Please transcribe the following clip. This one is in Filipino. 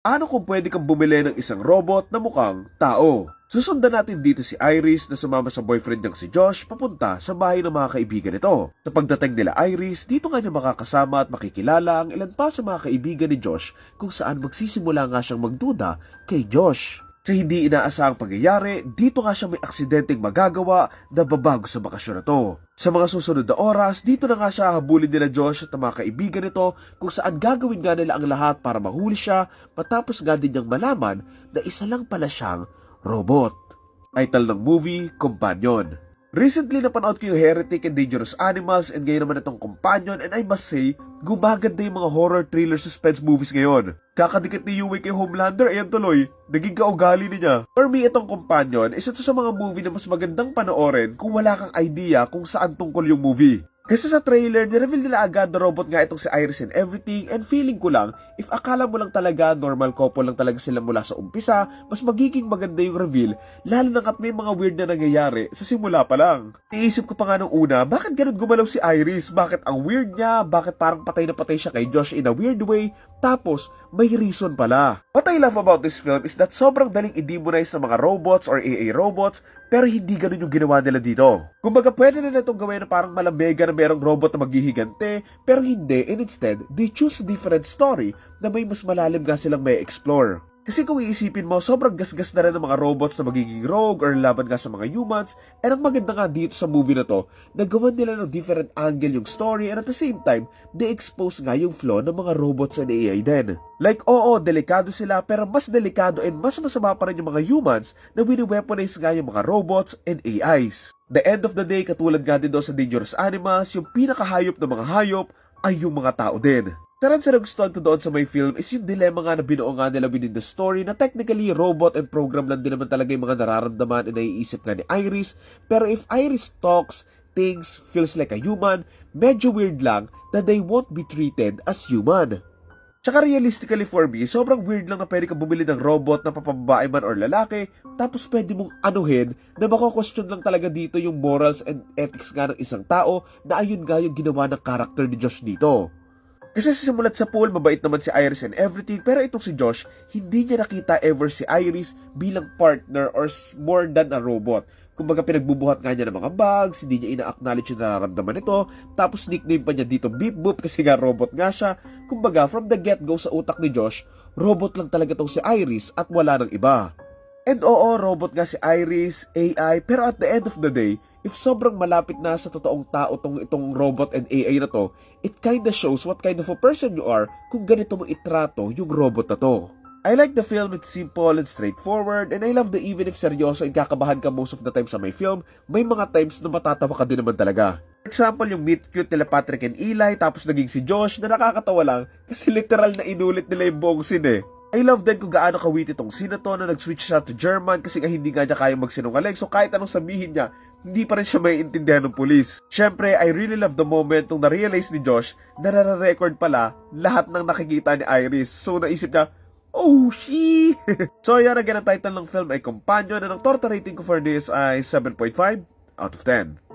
Ano kung pwede kang bumili ng isang robot na mukhang tao? Susundan natin dito si Iris na sumama sa boyfriend niyang si Josh papunta sa bahay ng mga kaibigan nito. Sa pagdating nila Iris, dito nga niya makakasama at makikilala ang ilan pa sa mga kaibigan ni Josh kung saan magsisimula nga siyang magduda kay Josh. Sa hindi inaasahang pangyayari, dito nga siya may aksidenteng magagawa na babago sa bakasyon na to. Sa mga susunod na oras, dito na nga siya habulin nila Josh at mga kaibigan nito kung saan gagawin nga nila ang lahat para mahuli siya matapos nga din niyang malaman na isa lang pala siyang robot. Title ng movie, Companion. Recently napanood ko yung Heretic and Dangerous Animals and ngayon naman itong Companion and I must say, gumaganda yung mga horror thriller suspense movies ngayon. Kakadikit ni Yui kay Homelander, ayan tuloy, naging kaugali niya. For me, itong Companion is ito sa mga movie na mas magandang panoorin kung wala kang idea kung saan tungkol yung movie. Kasi sa trailer, nireveal nila agad na robot nga itong si Iris and everything and feeling ko lang, if akala mo lang talaga normal couple lang talaga sila mula sa umpisa, mas magiging maganda yung reveal, lalo na kat may mga weird na nangyayari sa simula pa lang. Iisip ko pa nga nung una, bakit ganun gumalaw si Iris? Bakit ang weird niya? Bakit parang patay na patay siya kay Josh in a weird way? Tapos, may reason pala. What I love about this film is that sobrang daling i-demonize ng mga robots or AA robots, pero hindi ganun yung ginawa nila dito. Kumbaga, pwede na itong gawin na parang malamega na merong robot na maghihigante, pero hindi, and instead, they choose a different story na may mas malalim nga silang may explore. Kasi kung iisipin mo, sobrang gasgas na rin ng mga robots na magiging rogue or laban nga sa mga humans. And ang maganda nga dito sa movie na to, nagawan nila ng different angle yung story and at the same time, they expose nga yung flaw ng mga robots and AI din. Like, oo, delikado sila pero mas delikado and mas masama pa rin yung mga humans na wini-weaponize nga yung mga robots and AIs. The end of the day, katulad nga din daw sa Dangerous Animals, yung pinakahayop ng mga hayop ay yung mga tao din. Saran sa nagustuhan ko doon sa may film is yung dilemma nga na binuo nga nila within the story na technically robot and program lang din naman talaga yung mga nararamdaman and naiisip nga ni Iris. Pero if Iris talks, thinks, feels like a human, medyo weird lang na they won't be treated as human. Tsaka realistically for me, sobrang weird lang na pwede ka bumili ng robot na papababae man or lalaki, tapos pwede mong anuhin na mako-question lang talaga dito yung morals and ethics nga ng isang tao na ayun nga yung ginawa ng character ni Josh dito. Kasi sa simulat sa pool, mabait naman si Iris and everything, pero itong si Josh, hindi niya nakita ever si Iris bilang partner or more than a robot. Kumbaga pinagbubuhat nga niya ng mga bugs, hindi niya ina-acknowledge yung nararamdaman nito, tapos nickname pa niya dito Beep Boop kasi nga robot nga siya. Kumbaga from the get-go sa utak ni Josh, robot lang talaga tong si Iris at wala nang iba. And oo, robot nga si Iris, AI, pero at the end of the day, if sobrang malapit na sa totoong tao tong itong robot and AI na to, it kinda shows what kind of a person you are kung ganito mo itrato yung robot na to. I like the film, it's simple and straightforward, and I love that even if seryoso and kakabahan ka most of the time sa may film, may mga times na matatawa ka din naman talaga. For example, yung meet cute nila Patrick and Eli, tapos naging si Josh na nakakatawa lang kasi literal na inulit nila yung buong scene eh. I love din kung gaano kawit itong sino to na nag-switch siya to German kasi nga hindi nga niya kayang magsinungaling. So kahit anong sabihin niya, hindi pa rin siya may intindihan ng pulis. Siyempre, I really love the moment nung na-realize ni Josh na nare-record pala lahat ng nakikita ni Iris. So naisip niya, Oh, she! so yan again ang title ng film ay Companion and ang torta rating ko for this ay 7.5 out of 10.